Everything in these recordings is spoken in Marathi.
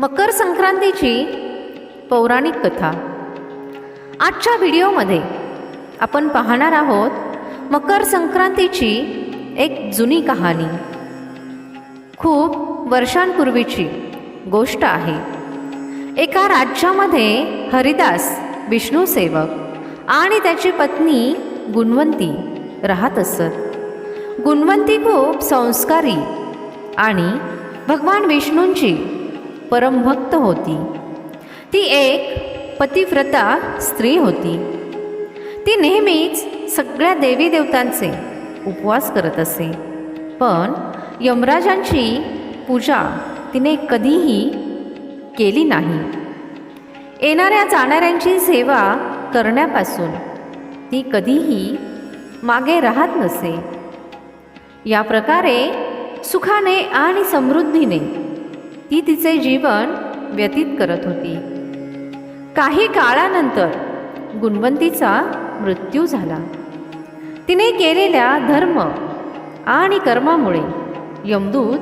मकर संक्रांतीची पौराणिक कथा. आजच्या व्हिडिओमध्ये आपण पाहणार आहोत मकर संक्रांतीची एक जुनी कहाणी. खूप वर्षांपूर्वीची गोष्ट आहे. एका राज्यामध्ये हरिदास विष्णू सेवक आणि त्याची पत्नी गुणवंती राहत असत. गुणवंती खूप संस्कारी आणि भगवान विष्णूंची परमभक्त होती. ती एक पतिव्रता स्त्री होती. ती नेहमीच सगळ्या देवी देवतांचे उपवास करत असे. पण यमराजांची पूजा तिने कधीही केली नाही. येणाऱ्या जाणाऱ्यांची सेवा करण्यापासून ती कधीही मागे राहत नसे. या प्रकारे सुखाने आणि समृद्धीने ती तिचे जीवन व्यतीत करत होती. काही काळानंतर गुणवंतीचा मृत्यू झाला. तिने केलेल्या धर्म आणि कर्मामुळे यमदूत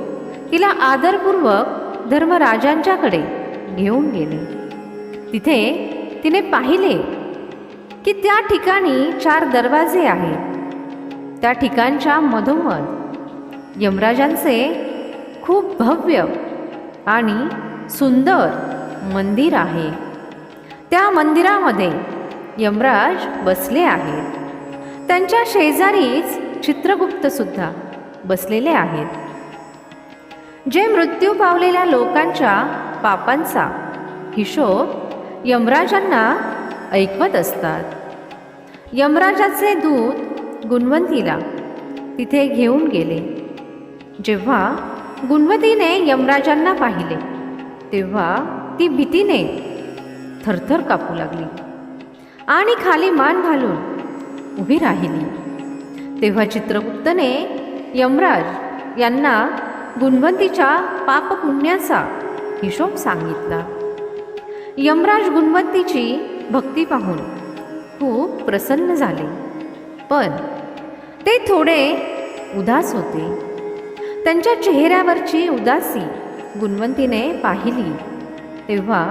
तिला आदरपूर्वक धर्मराजांच्याकडे घेऊन गेले. तिथे तिने पाहिले की त्या ठिकाणी चार दरवाजे आहेत. त्या ठिकाणच्या मधोमध यमराजांचे खूप भव्य आणि सुंदर मंदिर आहे. त्या मंदिरामध्ये यमराज बसले आहेत. त्यांच्या शेजारीच चित्रगुप्तसुद्धा बसलेले आहेत. जे मृत्यू पावलेल्या लोकांच्या पापांचा हिशोब यमराजांना ऐकवत असतात. यमराजाचे दूत गुणवंतीला तिथे घेऊन गेले. जेव्हा गुणवतीने यमराजांना पाहिले. तेव्हा ती भीतीने थरथर कापू लागली. आणि खाली मान घालून उभी राहिली. तेव्हा चित्रगुप्तने यमराज यांना गुणवंतीच्या पापपुण्याचा हिशोब सांगितला. यमराज गुणवंतीची भक्ती पाहून खूप प्रसन्न झाले. पण ते थोडे उदास होते. त्यांच्या चेहऱ्यावरची उदासी गुणवंतीने पाहिली. तेव्हा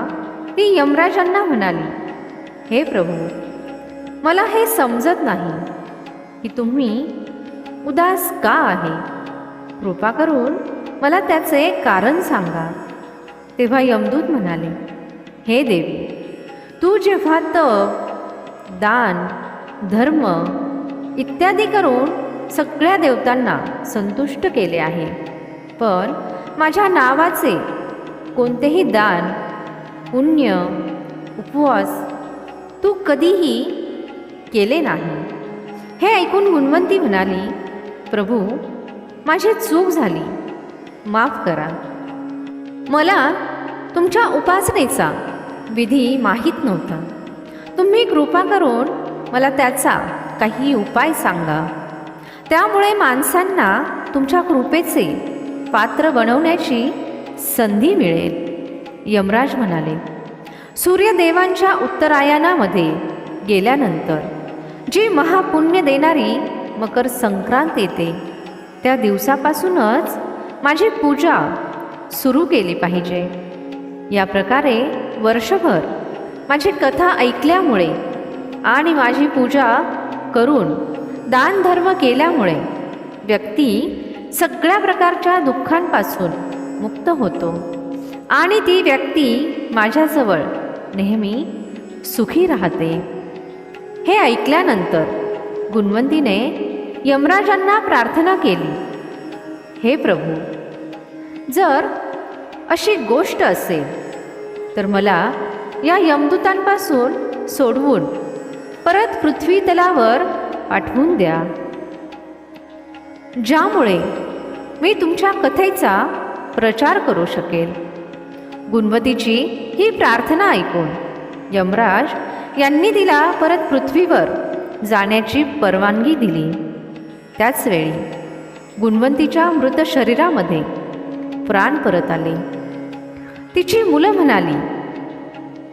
ती यमराजांना म्हणाली हे प्रभू मला हे समजत नाही की तुम्ही उदास का आहे. कृपा करून मला त्याचे कारण सांगा. तेव्हा यमदूत म्हणाले हे देवी तू जेव्हा तप दान धर्म इत्यादी करून सगळ्या देवतांना संतुष्ट केले आहे. पण माझ्या नावाचे कोणतेही दान पुण्य उपवास तू कधीही केले नाही. हे ऐकून गुणवंती म्हणाली प्रभू माझी चूक झाली. माफ करा. मला तुमच्या उपासनेचा विधी माहीत नव्हता. तुम्ही कृपा करून मला त्याचा काही उपाय सांगा. त्यामुळे माणसांना तुमच्या कृपेचे पात्र बनवण्याची संधी मिळेल. यमराज म्हणाले सूर्यदेवांच्या उत्तरायणामध्ये गेल्यानंतर जी महापुण्य देणारी मकर संक्रांत येते त्या दिवसापासूनच माझी पूजा सुरू केली पाहिजे. या प्रकारे वर्षभर माझी कथा ऐकल्यामुळे आणि माझी पूजा करून दानधर्म केल्यामुळे व्यक्ती सगळ्या प्रकारच्या दुःखांपासून मुक्त होतो. आणि ती व्यक्ती माझ्याजवळ नेहमी सुखी राहते. हे ऐकल्यानंतर गुणवंतीने यमराजांना प्रार्थना केली. हे प्रभू जर अशी गोष्ट असेल तर मला या यमदूतांपासून सोडवून परत पृथ्वी तलावर पाठवून द्या. ज्यामुळे मी तुमच्या कथेचा प्रचार करू शकेल. गुणवतीची ही प्रार्थना ऐकून यमराज यांनी तिला परत पृथ्वीवर जाण्याची परवानगी दिली. त्याचवेळी गुणवंतीच्या मृत शरीरामध्ये प्राण परत आले. तिची मुलं म्हणाली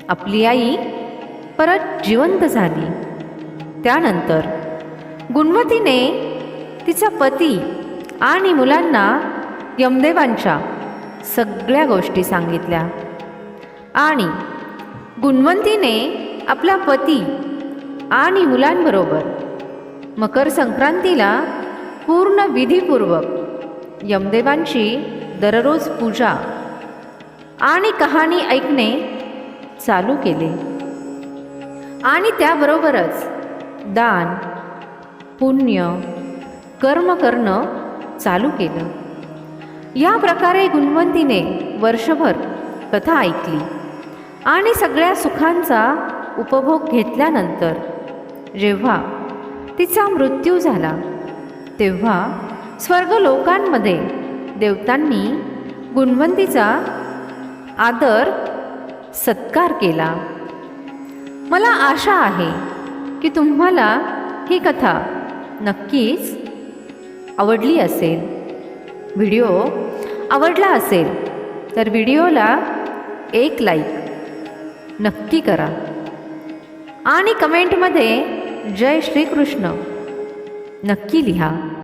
आपली आई परत जिवंत झाली. त्यानंतर गुणवतीने तिचा पती आणि मुलांना यमदेवांच्या सगळ्या गोष्टी सांगितल्या. आणि गुणवंतीने आपला पती आणि मुलांबरोबर मकर संक्रांतीला पूर्ण विधीपूर्वक यमदेवांची दररोज पूजा आणि कहाणी ऐकणे चालू केले. आणि त्याबरोबरच दान पुण्य कर्म करणं चालू केलं. या प्रकारे गुणवंतीने वर्षभर कथा ऐकली आणि सगळ्या सुखांचा उपभोग घेतल्यानंतर जेव्हा तिचा मृत्यू झाला तेव्हा स्वर्गलोकांमध्ये देवतांनी गुणवंतीचा आदर सत्कार केला. मला आशा आहे की तुम्हाला ही कथा नक्कीच आवडली असेल. व्हिडिओ आवडला असेल तर व्हिडिओला एक लाईक नक्की करा. आणि कमेंटमध्ये जय श्रीकृष्ण नक्की लिहा.